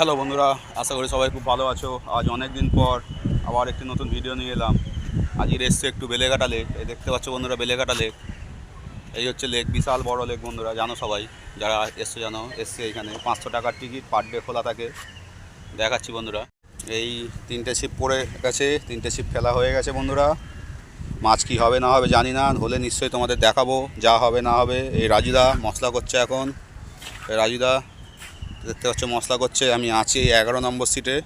Hello বন্ধুরা, আশা করি সবাই খুব ভালো আছো। আজ অনেক দিন পর আবার একটি নতুন ভিডিও নিয়ে এলাম। আজকের এসছে একটু বেলেঘাটা লেক এই দেখতে পাচ্ছ বন্ধুরা বেলেঘাটা লেক এই হচ্ছে লেক বিশাল বড় লেক বন্ধুরা, জানো সবাই। যারা এসছে জানো, এসছে এখানে। পাঁচশো টাকার টিকিট পার ডে খোলা থাকে। দেখাচ্ছি বন্ধুরা। এই তিনটে ছিপ পড়ে গেছে, তিনটে ছিপ ফেলা হয়ে গেছে বন্ধুরা। মাছ কি হবে না হবে জানি না, হলে নিশ্চয়ই তোমাদের দেখাবো, যা হবে না হবে। এই রাজুদা মশলা করছে এখন। রাজুদা দেখতে পাচ্ছ মশলা করছে, আমি আছি এগারো নম্বর সিটে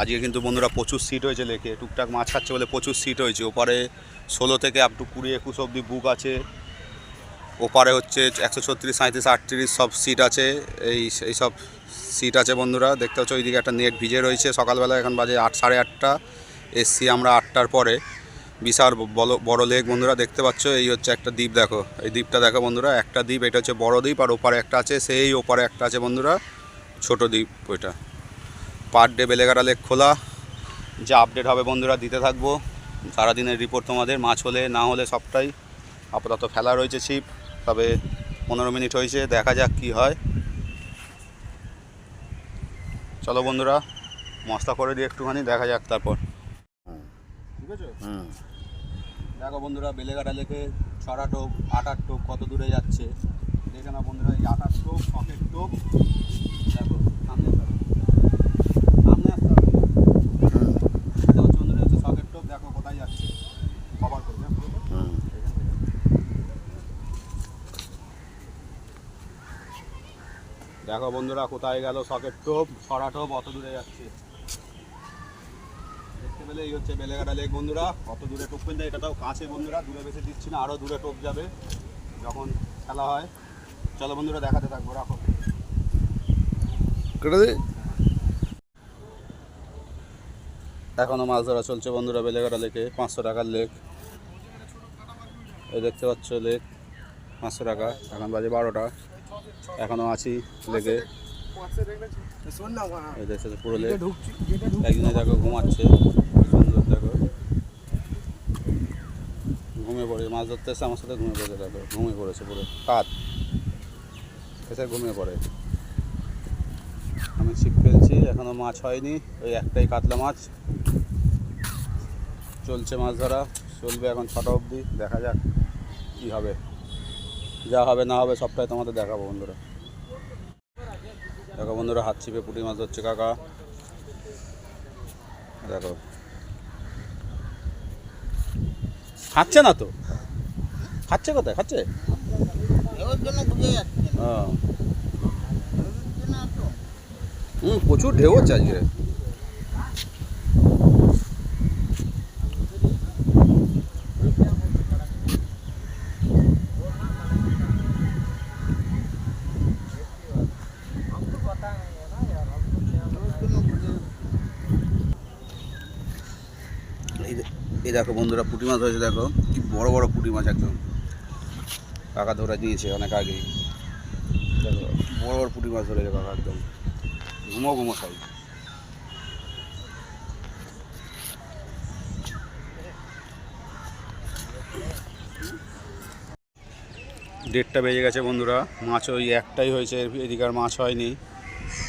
আজকে কিন্তু বন্ধুরা প্রচুর সিট হয়েছে লেকে, টুকটাক মাছ খাচ্ছে বলে প্রচুর সিট হয়েছে। ওপারে ষোলো থেকে আপ টু কুড়ি, একুশ অবধি বুক আছে। ওপারে হচ্ছে একশো ছত্রিশ সাঁত্রিশ আটত্রিশ সব সিট আছে। এই এই সব সিট আছে বন্ধুরা, দেখতে পাচ্ছ ওইদিকে একটা নেট ভিজে রয়েছে। সকালবেলা এখন বাজে আট, সাড়ে আটটা। এসছি আমরা আটটার পরে। বিশাল বড় লেক বন্ধুরা, দেখতে পাচ্ছ এই হচ্ছে একটা দ্বীপ, দেখো। এই দ্বীপটা দেখো বন্ধুরা, একটা দ্বীপ, এটা হচ্ছে বড় দ্বীপ আর ওপারে একটা আছে, সেই ওপারে একটা আছে বন্ধুরা। ছোট দ্বীপ ওইটা। পার ডে বেলেঘাটা লেক খোলা। যা আপডেট হবে বন্ধুরা দিতে থাকব। সারাদিনের রিপোর্ট তোমাদের মাছ হলে না হলে সবটাই। আপাতত ফেলা রয়েছে ছিপ তবে পনেরো মিনিট হয়েছে দেখা যাক কি হয়। চলো বন্ধুরা মশলা করে দিয়ে একটুখানি দেখা যাক তারপর। ঠিক আছে? দেখো বন্ধুরা বেলেঘাটা লেকে ছড়া টোপ আটার টোপ কত দূরে যাচ্ছে। দেখে না বন্ধুরা এই আটার টোপ শখের টোপ। দেখো সামনে আসতে হবে। সামনে আসতে হবে দেখতে পাচ্ছ বন্ধুরা হচ্ছে শখের টোপ দেখো কোথায় যাচ্ছে কভার করবে পুরোটা। হুম এখান থেকে। দেখো বন্ধুরা কোথায় গেল সকেট টোপ? ছড়া টোপ অত দূরে যাচ্ছে। দেখতে পেলে এই হচ্ছে বেলেঘাটা লেক বন্ধুরা অত দূরে টোপ ফেলতে এটাও কাছে বন্ধুরা দূরে বেশি দিচ্ছি না আরও দূরে টোপ যাবে যখন খেলা হয়। চলো বন্ধুরা দেখাতে থাকব রাখো। কেটে দে। এখনও মাছ ধরা চলছে বন্ধুরা বেলেঘাটা লেকে পাঁচশো টাকার লেক এই দেখতে পাচ্ছ লেক পাঁচশো টাকা এখন বাজে বারোটা। এখনও আছি লেক একদিনে দেখো ঘুমাচ্ছে, সুন্দর দেখো। ঘুমিয়ে পড়ে, মাছ ধরতে এসে আমার সাথে ঘুমিয়ে পড়েছে দেখো। ঘুমিয়ে পড়েছে পুরো, কাত। এসে ঘুমিয়ে পড়ে। আমি ছিপ ফেলছি এখনও মাছ হয়নি, ওই একটাই কাতলা মাছ। চলছে মাছ ধরা, চলবে এখন ছটা অবধি, দেখা যাক কী হবে। যা হবে না হবে সবটাই তোমাদের দেখাবো বন্ধুরা। দেখো বন্ধুরা, হাত ছিপে পুঁটি মাছ ধরছে কাকা। দেখো। খাচ্ছে না তো? খাচ্ছে কোথায়? খাচ্ছে? হুম, প্রচুর ঢেউ হচ্ছে আজকে এই দে- এই দেখো বন্ধুরা, পুঁটি মাছ হয়েছে দেখো। কি বড় বড় পুঁটি মাছ একদম। কাকা ধরে দিয়েছে অনেক আগেই। দেখো, বড় বড় পুঁটি মাছ ধরেছে কাকা একদম। ঘুমো ঘুমো সাইজ দেড়টা বেজে গেছে বন্ধুরা। মাছ ওই একটাই হয়েছে এদিকে আর মাছ হয়নি।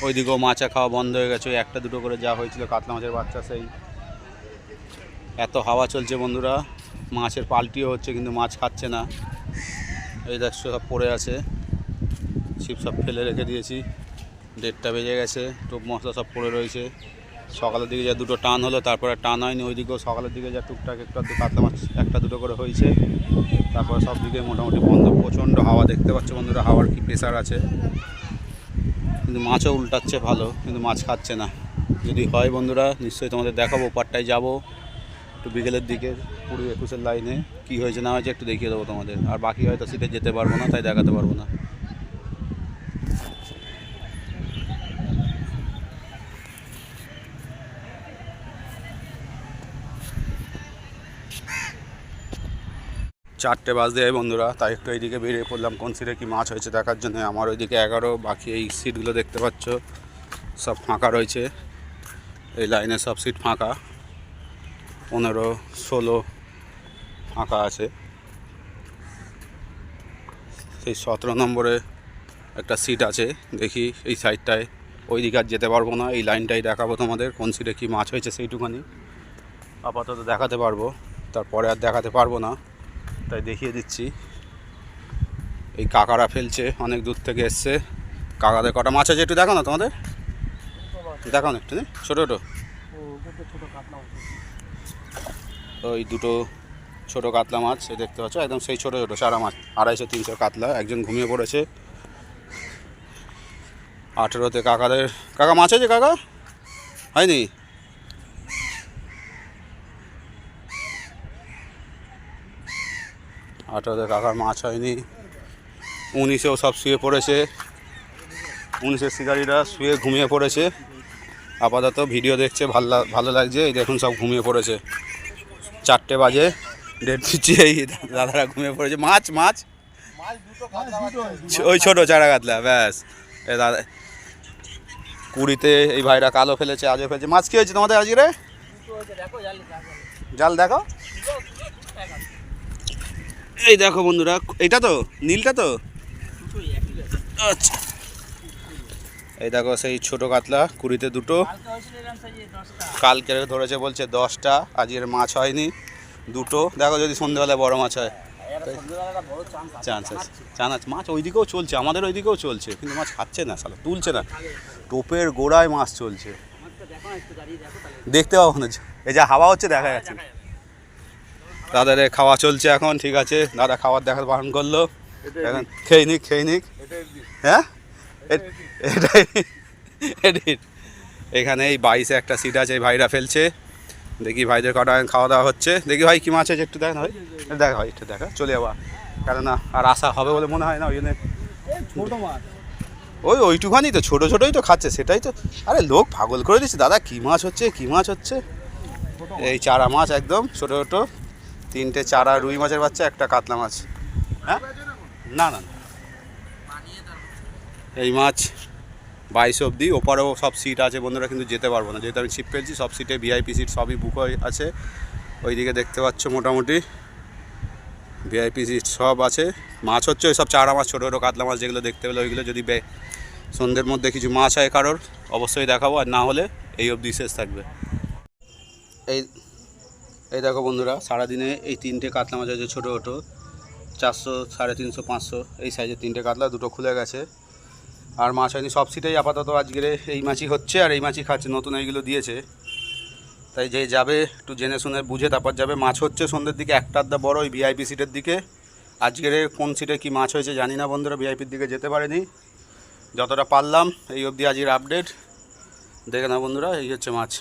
ওইদিকেও মাছা খাওয়া বন্ধ হয়ে গেছে। ওই একটা দুটো করে যা হয়েছিল কাতলা মাছের বাচ্চা সেই। এত হাওয়া চলছে বন্ধুরা। মাছের পাল্টিও হচ্ছে, কিন্তু মাছ খাচ্ছে না। এই দেখছ সব পড়ে আছে। ছিপ সব ফেলে রেখে দিয়েছি। দেড়টা বেজে গেছে, টোপ মশলা সব পড়ে রয়েছে। সকালের দিকে যা দুটো টান হলো, তারপরে টান হয়নি ওইদিকেও। সকালের দিকে যা টুকটাক একটু আধটু কাতলা মাছ, একটা দুটো করে হয়েছে। তারপরে সব দিকে মোটামুটি বন্ধ, প্রচণ্ড হাওয়া দেখতে পাচ্ছ বন্ধুরা, হাওয়ার কি প্রেশার আছে। কিন্তু মাছও উল্টাচ্ছে ভালো, কিন্তু মাছ খাচ্ছে না। যদি হয় বন্ধুরা, নিশ্চয়ই তোমাদের দেখাবো, ওপারটায় যাব। একটু বিকেলের দিকে কুড়ি একুশের লাইনে। কী হয়েছে না হয়েছে একটু দেখিয়ে দেবো তোমাদের। আর বাকি হয়তো সিটে যেতে পারব না, তাই দেখাতে পারব না। চারটে বাজ দেয় বন্ধুরা, তাই একটু এইদিকে বেরিয়ে পড়লাম। কোন সিটে কি মাছ হয়েছে দেখার জন্য। আমার ওইদিকে এগারো, বাকি এই সিটগুলো দেখতে পাচ্ছ, সব ফাঁকা রয়েছে। এই লাইনে সব সিট ফাঁকা। পনেরো, ষোলো ফাঁকা আছে। সেই সতেরো নম্বরে একটা সিট আছে। দেখি এই সাইডটায় ওই দিকে আর যেতে পারব না। এই লাইনটাই দেখাবো তোমাদের, কোন সিটে কী মাছ হয়েছে সেইটুখানি। আপাতত দেখাতে পারব। তারপরে আর দেখাতে পারব না। তাই দেখিয়ে দিচ্ছি। এই কাকারা ফেলছে, অনেক দূর থেকে এসছে। কাকাদের কটা মাছ আছে একটু দেখো না তোমাদের? দেখো না একটু ছোটো ছোটো। ওই দুটো ছোটো কাতলা মাছ দেখতে পাচ্ছ? একদম সেই ছোটো ছোটো সারা মাছ, আড়াইশো, তিনশো কাতলা, একজন ঘুমিয়ে পড়েছে। আঠেরোতে কাকাদের, কাকা মাছ আছে কাকা? হয়নি? আঠেরোতে কাকার মাছ হয়নি। উনিশেও সব শুয়ে পড়েছে। উনিশের শিকারীরা শুয়ে ঘুমিয়ে পড়েছে। আপাতত ভিডিও দেখছে, ভালো ভালো লাগছে। এই দেখুন সব ঘুমিয়ে পড়েছে। চারটে বাজে ডেট দিচ্ছি এই দাদারা ঘুমিয়ে পড়েছে। মাছ মাছ? ওই ছোটো চারা কাতলা ব্যাস। এ দাদা কুড়িতে এই ভাইরা কালো ফেলেছে, আজও ফেলেছে। মাছ কী হয়েছে তোমাদের আজকে রে? জাল দেখো। এই দেখো বন্ধুরা এইটা তো, নীলটা তো? আচ্ছা। এই দেখো সেই ছোট কাতলা, কুড়িতে দুটো। কালকে ধরেছে বলছে দশটা আজকের মাছ হয়নি, দুটো। দেখো যদি সন্ধ্যেবেলায় বড় মাছ হয়। চান্স আছে চান আছে। মাছ ওইদিকেও চলছে, আমাদের ওইদিকেও চলছে, কিন্তু মাছ খাচ্ছে না সালা তুলছে না। টোপের গোড়ায় মাছ চলছে। দেখতে পাবো না, এই যা হাওয়া হচ্ছে দেখা যাচ্ছে। দাদার খাওয়া চলছে এখন, ঠিক আছে। দাদা খাবার দেখার বারণ করল। এখন খেয়ে নিক খেয়ে নিক। হ্যাঁ? এটাই এডিট। এখানে এই বাইশে একটা সিট আছে, এই ভাইরা ফেলছে। দেখি ভাইদের কটা খাওয়া দাওয়া হচ্ছে। দেখি ভাই, কি মাছ আছে একটু দেখা ভাই। দেখা ভাই, একটু দেখা। চলে যাওয়া। কেননা আর আশা হবে বলে মনে হয় না, ওই জন্য। ওই ওইটুখানি তো, ছোটো ছোটোই তো খাচ্ছে, সেটাই তো। আরে লোক পাগল করে দিচ্ছে। দাদা, কী মাছ হচ্ছে, কী মাছ হচ্ছে? এই চারা মাছ একদম, ছোটো ছোটো। তিনটে চারা, রুই মাছের বাচ্চা, একটা কাতলা মাছ। হ্যাঁ? না না। এই মাছ বাইশ অবধি। ওপারেও সব সিট আছে বন্ধুরা, কিন্তু যেতে পারব না। যেহেতু আমি ছিপ ফেলছি সব সিটে ভিআইপি সিট সবই বুক হয়ে আছে। ওইদিকে দেখতে পাচ্ছ মোটামুটি ভিআইপি সিট সব আছে। মাছ হচ্ছে ওই সব চারা মাছ, ছোটো ছোটো কাতলা মাছ যেগুলো দেখতে পেলে ওইগুলো যদি সন্ধ্যের মধ্যে কিছু মাছ হয় কারোর, অবশ্যই দেখাবো। আর না হলে এই অবধি শেষ থাকবে। এই এই দেখো বন্ধুরা, সারাদিনে এই তিনটে কাতলা মাছ আছে, ছোটো ছোটো। চারশো, সাড়ে তিনশো, পাঁচশো, এই সাইজের তিনটে কাতলা, দুটো খুলে গেছে। আর মাছ হয়নি সব সিটেই আপাতত আজকের এই মাছই হচ্ছে, আর এই মাছই খাচ্ছে, নতুন এইগুলো দিয়েছে। তাই যে যাবে, একটু জেনে শুনে বুঝে তারপর যাবে। মাছ হচ্ছে সন্ধ্যের দিকে, একটা আধটা বড়, ওই ভিআইপি সিটের দিকে। আজকের কোন সিটে কি মাছ হয়েছে জানি না বন্ধুরা, ভিআইপির দিকে যেতে পারেনি। যতটা পারলাম, এই অবধি আজকের আপডেট দেখে না বন্ধুরা, এই হচ্ছে মাছ।